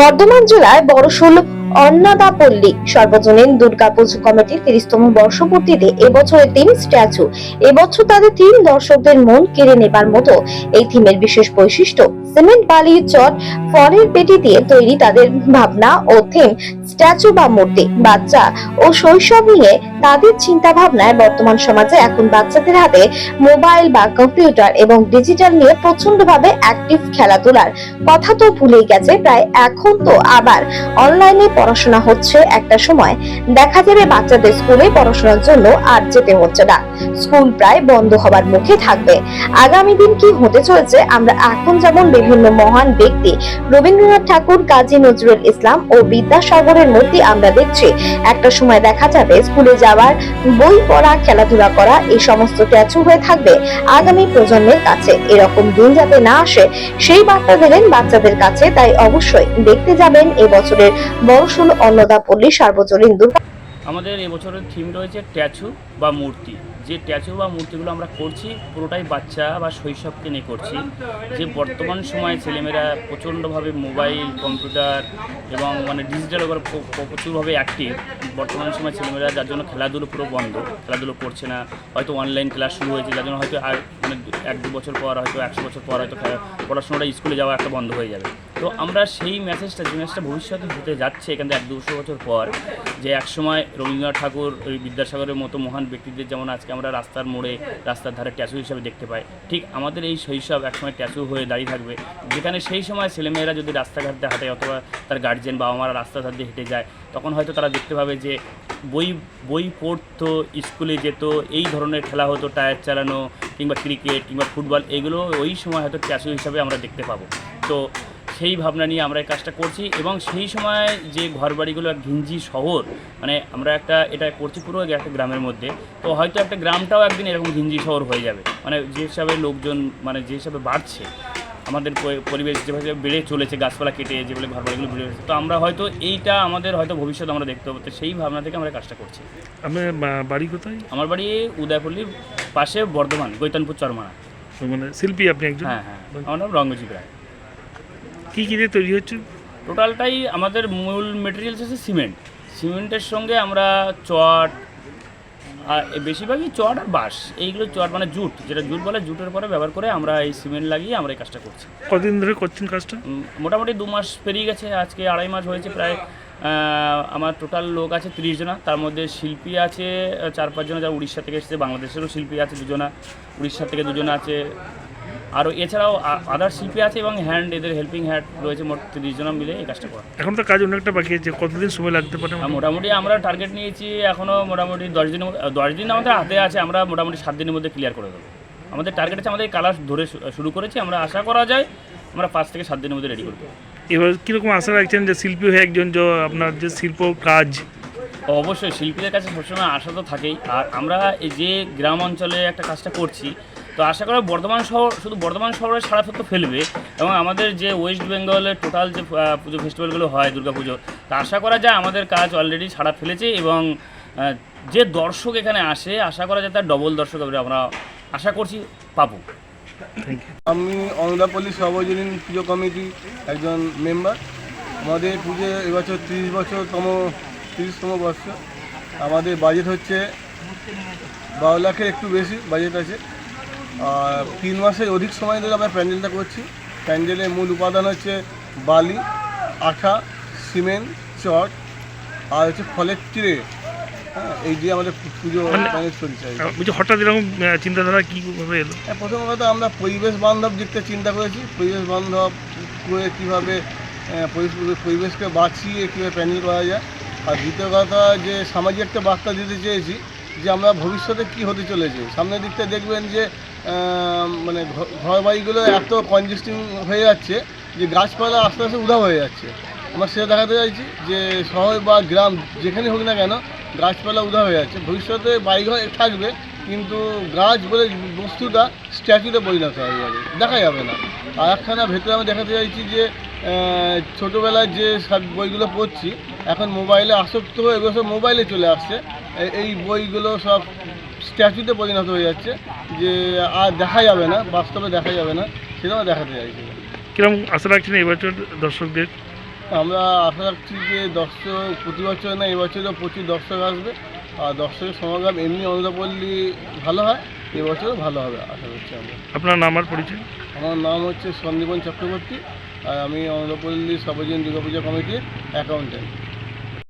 বর্ধমান জেলায় বড়শুল অন্নদাপল্লী, সর্বজনীন দুর্গাপুজো কমিটির তিরিশতম বর্ষপূর্তিতে এবছরের তিন স্ট্যাচু, এবছর তাদের তিন দর্শকদের মন কেড়ে নেবার মতো এই থিমের বিশেষ বৈশিষ্ট্য। সিমেন্ট বালি চট ফলের পেটি দিয়ে তৈরি তাদের ভাবনা ও থিম স্ট্যাচু বা মূর্তি। বাচ্চা ও শৈশব নিয়ে তাদের চিন্তা ভাবনায় বর্তমান সমাজে এখন বাচ্চাদের হাতে মোবাইল বা কম্পিউটার এবং ডিজিটাল নিয়ে প্রচন্ডভাবে অ্যাক্টিভ খেলাধুলার কথা তো ভুলেই গেছে। প্রায় এখন তো আবার অনলাইনে পড়াশোনা হচ্ছে একটা সময়। দেখা যাবে বাচ্চাদের স্কুলে পড়াশোনার জন্য আর যেতে হচ্ছে না। স্কুল প্রায় বন্ধ হবার মুখে থাকবে। আগামী দিন কি হতে চলেছে আমরা এখন যেমন বিভিন্ন মহান ব্যক্তি। রবীন্দ্রনাথ ঠাকুর, কাজী নজরুল ইসলাম ও বিদ্যাসাগরের মূর্তি আমরা দেখছি। একটা সময় দেখা যাবে স্কুলে যাওয়ার বই পড়া, খেলাধুলা করা, এই সমস্ত ট্যাচু হয়ে থাকবে আগামী প্রজন্মের কাছে। এরকম দিন যাতে না আসে, সেই বার্তা দিলেন বাচ্চাদের কাছে। তাই অবশ্যই দেখতে যাবেন এবছরের বড়সড় অন্নদাপল্লী সার্বজনীন দুর্গা আমাদের এবছরের থিম রয়েছে ট্যাচু বা মূর্তি। যে ট্যাচু বা মূর্তিগুলো আমরা করছি, পুরোটাই বাচ্চা বা শৈশবকে নিয়ে করছি। যে বর্তমান সময়ে ছেলেমেয়েরা প্রচণ্ডভাবে মোবাইল, কম্পিউটার এবং মানে ডিজিটাল প- প্রচুরভাবে অ্যাক্টিভ বর্তমান সময় ছেলেমেয়েরা যার জন্য খেলাধুলো পুরো বন্ধ, খেলাধুলো করছে না। হয়তো অনলাইন ক্লাস শুরু হয়েছে, যার জন্য হয়তো আর মানে এক দু বছর পর, হয়তো একশো বছর পর হয়তো পড়াশোনাটা স্কুলে যাওয়া একটা বন্ধ হয়ে যাবে। তো আমরা সেই মেসেজটা যে মেসেজটা ভবিষ্যতে হতে যাচ্ছে এখান থেকে এক দুশো বছর পর, যে একসময় রবীন্দ্রনাথ ঠাকুর ওই বিদ্যাসাগরের মতো মহান ব্যক্তিদের যেমন আজকে আমরা রাস্তার মোড়ে, রাস্তার ধারে ট্যাচু হিসাবে দেখতে পাই, ঠিক আমাদের এই শৈশব একসময় ট্যাচু হয়ে দাঁড়িয়ে থাকবে। যেখানে সেই সময় ছেলেমেয়েরা যদি রাস্তাঘাট দিয়ে হাঁটে অথবা তার গার্জেন বাবা মারা রাস্তাঘাট দিয়ে হেঁটে যায়, তখন হয়তো তারা দেখতে পাবে যে বই বই পড়তো, স্কুলে যেত, এই ধরনের খেলা হতো টায়ার চালানো কিংবা ক্রিকেট কিংবা ফুটবল এগুলো ওই সময় হয়তো ট্যাচু হিসাবে আমরা দেখতে পাবো। তো সেই ভাবনা নিয়ে আমরা এই কাজটা করছি এবং সেই সময় যে ঘরবাড়িগুলো এক ঘিঞ্জি শহর মানে আমরা একটা এটা করছি পুরো একটা গ্রামের মধ্যে তো হয়তো একটা গ্রামটাও একদিন এরকম ঘিঞ্জি শহর হয়ে যাবে। মানে যে হিসাবে লোকজন মানে যে হিসাবে বাড়ছে আমাদের পরিবেশ যেভাবে বেড়ে চলেছে গাছপালা কেটে যেগুলো ঘরবাড়িগুলো বেড়ে চলেছে তো আমরা হয়তো এইটা আমাদের হয়তো ভবিষ্যৎ আমরা দেখতে পাবো তো সেই ভাবনা থেকে আমরা কাজটা করছি। আপনার বাড়ি কোথায়? আমার বাড়ি উদয়পল্লীর পাশে বর্ধমান গৈতানপুর চরমানা। মানে শিল্পী আপনি একজন? হ্যাঁ হ্যাঁ। আমার নাম রঙ্গজিৎ রায়। কি কি দিয়ে তৈরি হচ্ছে? টোটালটাই আমাদের মূল মেটেরিয়ালস হচ্ছে সিমেন্ট সিমেন্টের সঙ্গে আমরা চট আর বেশিরভাগই চট আর বাঁশ। এইগুলো চট মানে জুট যেটা জুট বলে জুটের পরে ব্যবহার করে আমরা এই সিমেন্ট লাগিয়ে আমরা এই কাজটা করছি। কতদিন ধরে করছেন কাজটা? মোটামুটি দু মাস পেরিয়ে গেছে আজকে আড়াই মাস হয়েছে প্রায়। আমার টোটাল লোক আছে তিরিশ জনা তার মধ্যে শিল্পী আছে চার পাঁচজনা যারা উড়িষ্যা থেকে এসেছে বাংলাদেশেরও শিল্পী আছে দুজনা উড়িষ্যা থেকে দুজনা আছে আরও এছাড়াও আদার শিল্পী আছে এবং হ্যান্ড এদের হেল্পিং হ্যান্ড রয়েছে মোট তিরিশ জনা মিলে এই কাজটা করা। এখন তো কাজ অনেকটা বাকি আছে কতদিন সময় লাগতে পারে? মোটামুটি আমরা টার্গেট নিয়েছি এখনও মোটামুটি দশ দিনের মধ্যে- দশ দিন আমাদের হাতে আছে আমরা মোটামুটি সাত দিনের মধ্যে ক্লিয়ার করে দেবো। আমাদের টার্গেট আছে আমাদের কালার ধরে শুরু করেছি আমরা আশা করা যায় আমরা পাঁচ থেকে সাত দিনের মধ্যে রেডি করব এবার কীরকম আশা রাখছেন যে শিল্পী হয়ে একজন যে আপনার যে শিল্প কাজ অবশ্যই শিল্পীদের কাছে সবসময় আশা তো থাকেই। আর আমরা এই যে গ্রাম অঞ্চলে একটা কাজটা করছি তো আশা করা বর্ধমান শহর শুধু বর্ধমান শহরে সারা তো ফেলবে এবং আমাদের যে ওয়েস্ট বেঙ্গলের টোটাল যে পুজো ফেস্টিভ্যালগুলো হয় দুর্গাপুজো তা আশা করা যায় আমাদের কাজ অলরেডি সারা ফেলেছে এবং যে দর্শক এখানে আসে আশা করা যায় তার ডবল দর্শক আমরা আমরা আশা করছি পাবো। আমি অনদাপল্লী সর্বজনীন পুজো কমিটি একজন মেম্বার আমাদের পুজো এবছর তিরিশ বছরতম তিরিশতম বর্ষ। আমাদের বাজেট হচ্ছে বারো লাখের একটু বেশি বাজেট আছে। আর তিন মাসের অধিক সময় ধরে আমরা প্যান্ডেলটা করছি। প্যান্ডেলের মূল উপাদান হচ্ছে বালি আঠা সিমেন্ট চট আর হচ্ছে ফলের চিড়ে হ্যাঁ এই দিয়ে আমাদের পুজো প্যান্ডেল চলছে হঠাৎ এরকম চিন্তাধারা কীভাবে এলো? হ্যাঁ, প্রথম কথা আমরা পরিবেশ বান্ধব দিকটা চিন্তা করেছি। পরিবেশ বান্ধব করে কীভাবে পরিবেশকে বাঁচিয়ে কীভাবে প্যান্ডেল করা যায়। আর দ্বিতীয় কথা যে সামাজিক একটা বার্তা দিতে চেয়েছি যে আমরা ভবিষ্যতে কি হতে চলেছে। সামনের দিকটা দেখবেন যে মানে ঘর বাড়িগুলো এত কনজেস্টিং হয়ে যাচ্ছে যে গাছপালা আস্তে আস্তে উধাও হয়ে যাচ্ছে। আমরা সেটা দেখাতে চাইছি যে শহর বা গ্রাম যেখানে হোক না কেন গাছপালা উধাও হয়ে যাচ্ছে। ভবিষ্যতে বাড়িঘর থাকবে কিন্তু গাছ বলে বস্তুটা স্ট্যাচুতে পরিণত হয়ে যাবে। দেখা যাবে না। আর একখানা ভেতরে আমি দেখাতে চাইছি যে ছোটোবেলায় যে সব বইগুলো পড়ছি এখন মোবাইলে আসক্ত হয়ে এগুলো সব মোবাইলে চলে আসছে। এই বইগুলো সব স্ট্যাচুতে পরিণত হয়ে যাচ্ছে যে আর দেখা যাবে না বাস্তবে দেখা যাবে না সেটা আমরা দেখাতে চাইছি। কীরকম আশা রাখছেন এবছর দর্শকদের? আমরা আশা রাখছি যে দর্শক প্রতি বছর না এবছরও প্রচুর দর্শক আসবে। আর দর্শকের সমাগম এমনি অন্ধ্রপল্লী ভালো হয় এবছরও ভালো হবে আশা করছি আমরা। আপনার নাম আর পরিচয়? আমার নাম হচ্ছে সন্দীপন চক্রবর্তী। আর আমি অন্ধ্রপল্লী সর্বজন দুর্গাপূজা কমিটির অ্যাকাউন্টেন্ট